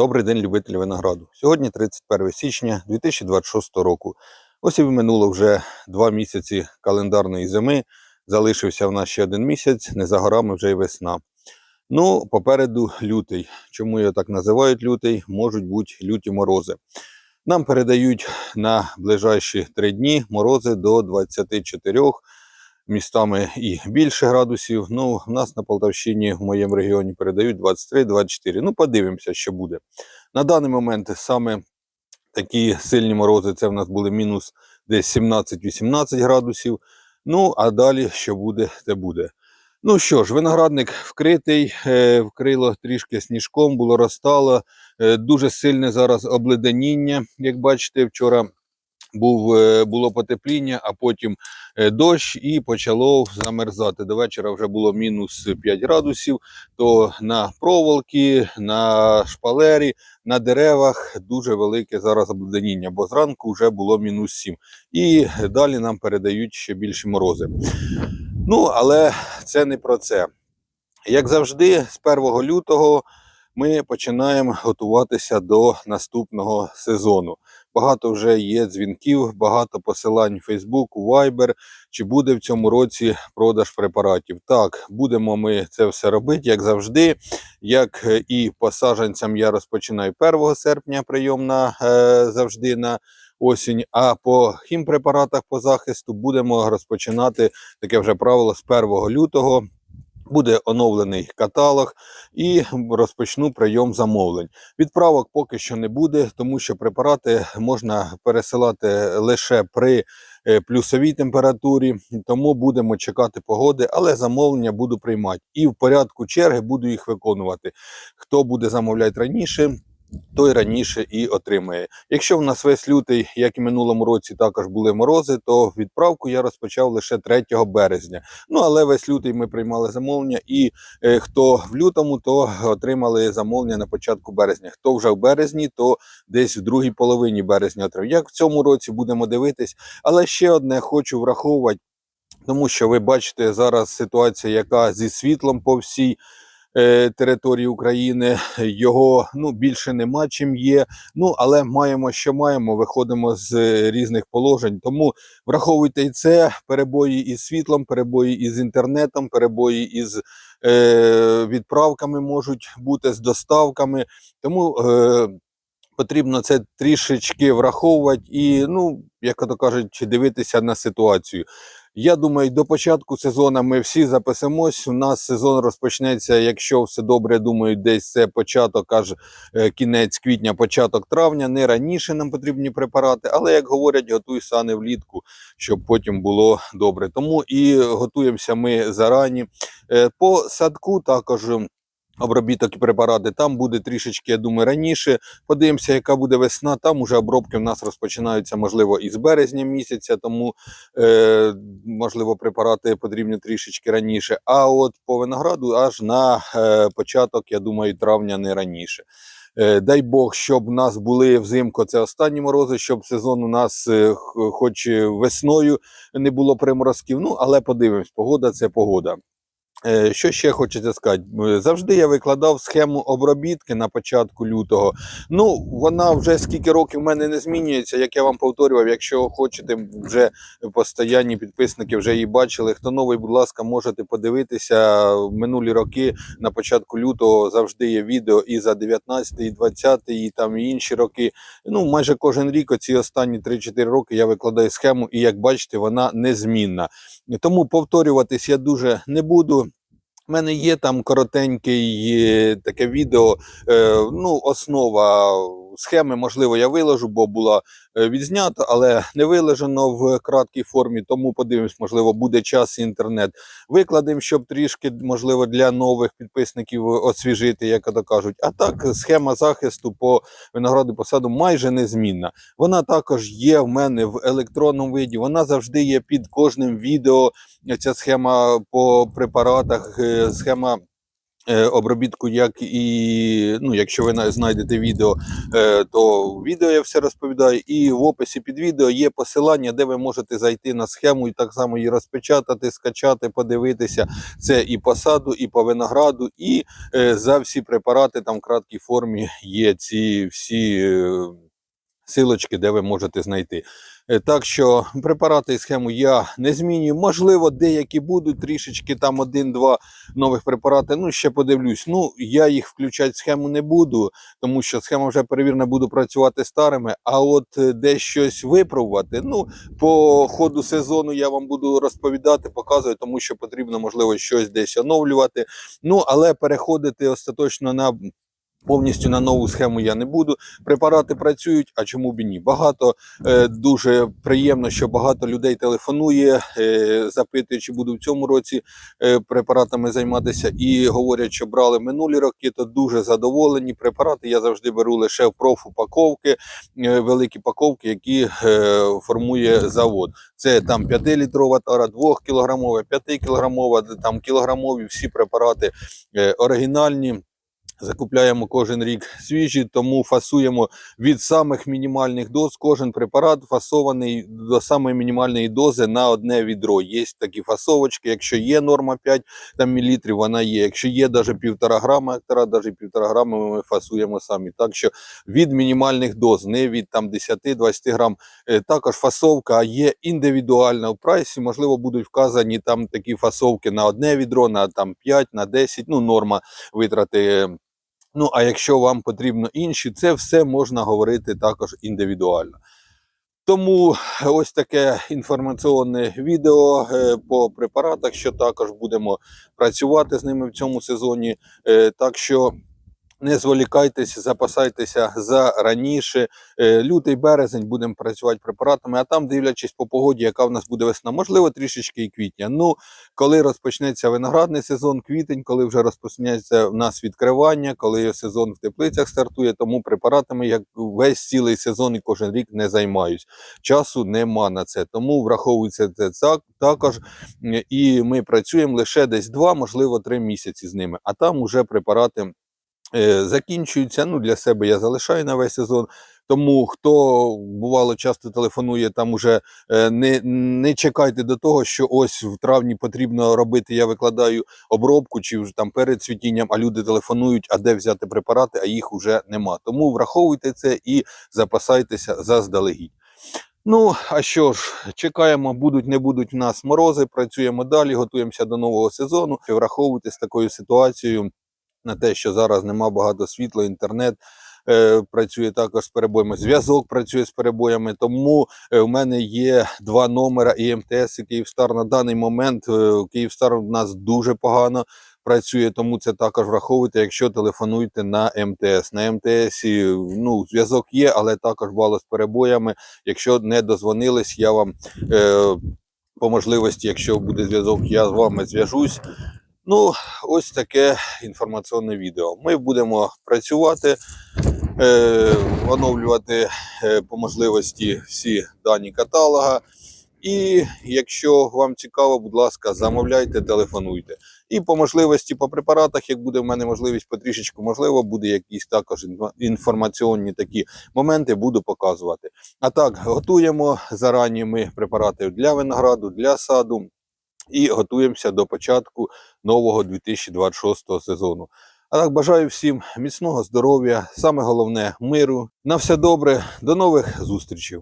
Добрий день, любителі винограду. Сьогодні 31 січня 2026 року. Ось і минуло вже два місяці календарної зими. Залишився в нас ще один місяць, не за горами вже й весна. Ну, попереду лютий. Чому його так називають лютий? Можуть бути люті морози. Нам передають на ближайші три дні морози до 24 містами і більше градусів. Ну, в нас на Полтавщині в моєму регіоні передають 23-24. Ну, подивимося, що буде. На даний момент саме такі сильні морози, це в нас були мінус десь 17-18 градусів. Ну, а далі, що буде, те буде. Ну що ж, виноградник вкритий, е, вкрило трішки сніжком, було розтало. Е, дуже сильне зараз обледеніння. Як бачите, вчора був, е, було потепління, а потім е, дощ і почало замерзати. До вечора вже було мінус 5 градусів. То на проволоки, на шпалері, на деревах дуже велике зараз обледеніння, бо зранку вже було мінус 7. І далі нам передають ще більші морози. Ну, але це не про це. Як завжди, з 1 лютого ми починаємо готуватися до наступного сезону. Багато вже є дзвінків, багато посилань в Facebook, Viber, чи буде в цьому році продаж препаратів. Так, будемо ми це все робити, як завжди. Як е, і по саджанцям я розпочинаю 1 серпня прийом на е, завжди на осінь. А по хімпрепаратах по захисту будемо розпочинати таке вже правило з 1 лютого. Буде оновлений каталог і розпочну прийом замовлень. Відправок поки що не буде, тому що препарати можна пересилати лише при е, плюсовій температурі, тому будемо чекати погоди, але замовлення буду приймати. І в порядку черги буду їх виконувати. Хто буде замовляти раніше, той раніше і отримає. Якщо в нас весь лютий, як і минулому році, також були морози, то відправку я розпочав лише 3 березня. Ну але весь лютий ми приймали замовлення, і е, хто в лютому, то отримали замовлення на початку березня. Хто вже в березні, то десь в другій половині березня отримав. Як в цьому році будемо дивитись, але ще одне хочу враховувати. Тому що ви бачите зараз ситуація, яка зі світлом по всій території України. Його ну більше нема чим є. Ну але маємо, що маємо. Виходимо з е, різних положень. Тому враховуйте і це перебої із світлом, перебої із інтернетом, перебої із е, відправками можуть бути з доставками. Тому е, потрібно це трішечки враховувати і, ну, як то кажуть, дивитися на ситуацію. Я думаю, до початку сезону ми всі записемось. У нас сезон розпочнеться, якщо все добре, думаю, десь це початок, аж е, кінець квітня, початок травня. Не раніше нам потрібні препарати, але як говорять, готуй сани влітку, щоб потім було добре. Тому і готуємося ми зарані. Е, По садку також. Обробіток і препарати там буде трішечки, я думаю, раніше. Подивимося, яка буде весна. Там уже обробки в нас розпочинаються, можливо, із березня місяця, тому е, можливо препарати потрібні трішечки раніше. А от по винограду аж на е, початок, я думаю, травня не раніше. Е, дай Бог, щоб у нас були взимку це останні морози, щоб сезон у нас, е, хоч весною, не було приморозків. Ну, але подивимось, погода це погода. Е, Що ще хочеться сказати? Е, Завжди я викладав схему обробітки на початку лютого. Ну, вона вже скільки років в мене не змінюється, як я вам повторював. Якщо хочете, вже постоянні підписники вже її бачили. Хто новий, будь ласка, можете подивитися. Минулі роки на початку лютого завжди є відео і за 19, і 20, і там і інші роки. Ну, майже кожен рік, оці останні 3-4 роки, я викладаю схему, і як бачите, вона незмінна. Тому повторюватись я дуже не буду. Мене є там коротенький е, таке відео, е, ну, основа схеми, можливо, я виложу, бо була е, відзнята, але не виложено в краткій формі, тому подивимось, можливо, буде час і інтернет. Викладемо, щоб трішки, можливо, для нових підписників освіжити, як то кажуть. А так, схема захисту по винограду посаду майже незмінна. Вона також є в мене в електронному виді, вона завжди є під кожним відео. Ця схема по препаратах, е, схема обробітку, як і ну, якщо ви на- знайдете відео, е, то в відео я все розповідаю. І в описі під відео є посилання, де ви можете зайти на схему і так само її розпечатати, скачати, подивитися. Це і по саду, і по винограду, і е, за всі препарати там в краткій формі є ці всі. е, Силочки, де ви можете знайти. Е, Так що препарати і схему я не змінюю. Можливо, деякі будуть трішечки там один-два нових препарати. Ну, ще подивлюсь. Ну, я їх включати в схему не буду, тому що схема вже перевірена, буду працювати старими. А от е, де щось випробувати, ну, по ходу сезону я вам буду розповідати, показувати, тому що потрібно, можливо, щось десь оновлювати. Ну, але переходити остаточно на. Повністю на нову схему я не буду. Препарати працюють, а чому б і ні? Багато е, дуже приємно, що багато людей телефонує, е, запитує, чи буду в цьому році е, препаратами займатися, і говорять, що брали минулі роки, то дуже задоволені. Препарати я завжди беру лише в профупаковки, великі паковки, які формує завод. Це там 5-літрова тара, 2-кілограмова, 5-кілограмова, там кілограмові всі препарати оригінальні. Закупляємо кожен рік свіжі, тому фасуємо від самих мінімальних доз. Кожен препарат фасований до самої мінімальної дози на одне відро. Є такі фасовочки. Якщо є норма 5 там, мілітрів, вона є. Якщо є навіть півтора грама, актора, навіть півтора грама ми фасуємо самі. Так що від мінімальних доз, не від там 10-20 грам. Е, Також фасовка є індивідуальна в прайсі. Можливо, будуть вказані там такі фасовки на одне відро, на там 5, на 10, ну норма витрати. Ну, а якщо вам потрібно інші, це все можна говорити також індивідуально. Тому ось таке інформаційне відео е, по препаратах, що також будемо працювати з ними в цьому сезоні. Е, Так що не зволікайтесь, запасайтеся за раніше. Е, Лютий березень будемо працювати препаратами, а там, дивлячись по погоді, яка в нас буде весна, можливо, трішечки і квітня. Ну, коли розпочнеться виноградний сезон, квітень, коли вже розпочнеться в нас відкривання, коли сезон в теплицях стартує, тому препаратами як весь цілий сезон і кожен рік не займаюсь. Часу нема на це. Тому враховується це так- також. І ми працюємо лише десь два, можливо, три місяці з ними. А там уже препарати закінчуються. Ну, для себе я залишаю на весь сезон. Тому хто бувало часто телефонує, там уже е, не, не чекайте до того, що ось в травні потрібно робити. Я викладаю обробку чи вже там перед цвітінням, а люди телефонують, а де взяти препарати, а їх вже нема. Тому враховуйте це і запасайтеся заздалегідь. Ну, а що ж, чекаємо, будуть, не будуть в нас морози, працюємо далі, готуємося до нового сезону. Враховуйте з такою ситуацією на те, що зараз нема багато світла, інтернет е, працює також з перебоями, зв'язок працює з перебоями. Тому е, в мене є два номера і МТС, і Київстар. На даний момент е, Київстар у нас дуже погано працює, тому це також враховуйте, якщо телефонуєте на МТС. На МТС ну, зв'язок є, але також бувало з перебоями. Якщо не дозвонились, я вам е, по можливості, якщо буде зв'язок, я з вами зв'яжусь. Ну, ось таке інформаційне відео. Ми будемо працювати, е, оновлювати е, по можливості всі дані каталога. І якщо вам цікаво, будь ласка, замовляйте, телефонуйте. І по можливості по препаратах, як буде в мене можливість потрішечку, можливо, буде якісь також інформаційні такі моменти, буду показувати. А так, готуємо зарані ми препарати для винограду, для саду і готуємося до початку нового 2026 сезону. А так бажаю всім міцного здоров'я, саме головне миру. На все добре, до нових зустрічей.